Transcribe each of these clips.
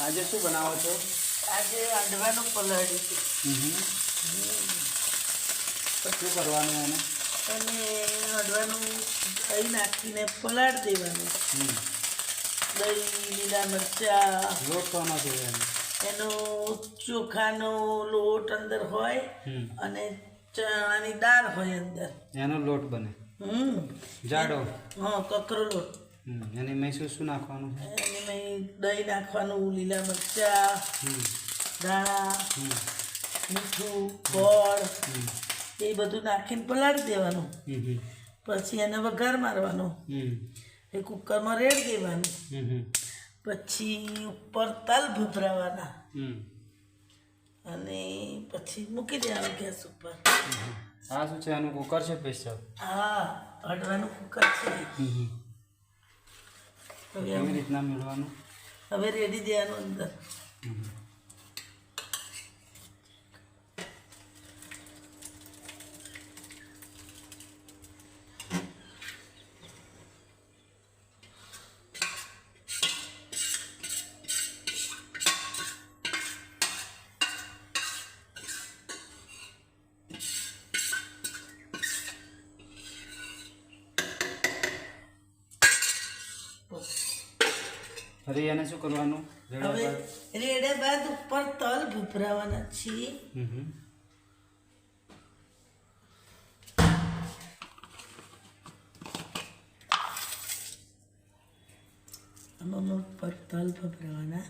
આજે શું બનાવો છો? આજે અંડવાનું પલાળ્યું છે. શું કરવાનું એને? અને અડવાનું દહીં નાખીને પલાળ દેવાનું. દહીં લીલા મરચાં. લોટ તો ન એનો. ચોખાનો લોટ અંદર હોય અને ચણાની દાળ હોય અંદર. એનો લોટ બને. હમ. જાડો. હા કકરો લોટ. એની મેં શું શું નાખવાનું એની દહીં નાખવાનું લીલા મરચાં દાણા મીઠું ગોળ એ બધું નાખીને પલાળી દેવાનું. પછી એને વઘાર મારવાનો. એ કુકરમાં રેડ દેવાનું. પછી ઉપર તલ ભભરાવાના અને પછી મૂકી દેવાનું ગેસ ઉપર. આ શું છે એનું કુકર છે પૈસા હા અડવાનું કુકર છે. હવે રીતના મેળવાનું હવે રેડી દેવાનું અંદર. ફરી એને શું કરવાનું હવે? રેડ્યા બાદ ઉપર તલ ભભરાવાના છે હમ. હમ. આમાં ઉપર તલ ભભરાવાના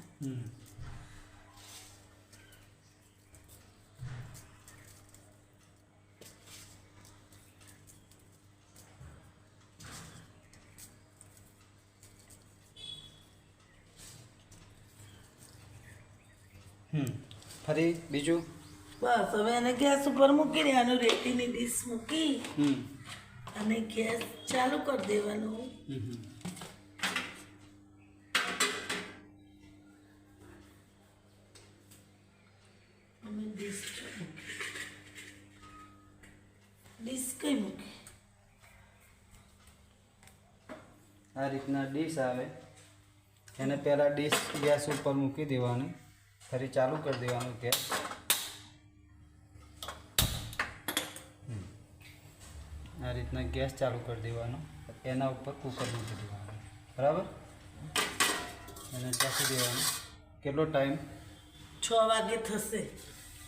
ફરી બીજું? બસ હવે એને ગેસ ઉપર મૂકી દેવાનું રેતીની ડીશ મૂકી હમ. અને ગેસ ચાલુ કરી દેવાનું. ડીશ કઈ મૂકી? આ રીતના ડીશ આવે. એને પહેલાં ડીશ ગેસ ઉપર મૂકી દેવાની. ફરી ચાલુ કરી દેવાનું ગેસ હમ. આ રીતના ગેસ ચાલુ કરી દેવાનો. એના ઉપર કુકર મૂકી દેવાનું. બરાબર? એને ચાખી દેવાનું. કેટલો ટાઈમ છ વાગે થશે.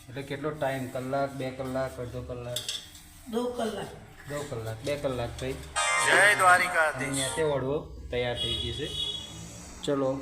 એટલે કેટલો ટાઈમ કલાક બે કલાક અડધો કલાક? દો કલાક. દો કલાક બે કલાક થઈ. જય દ્વારિકા અહીંયા તે વડવો તૈયાર થઈ ગઈ છે. ચલો.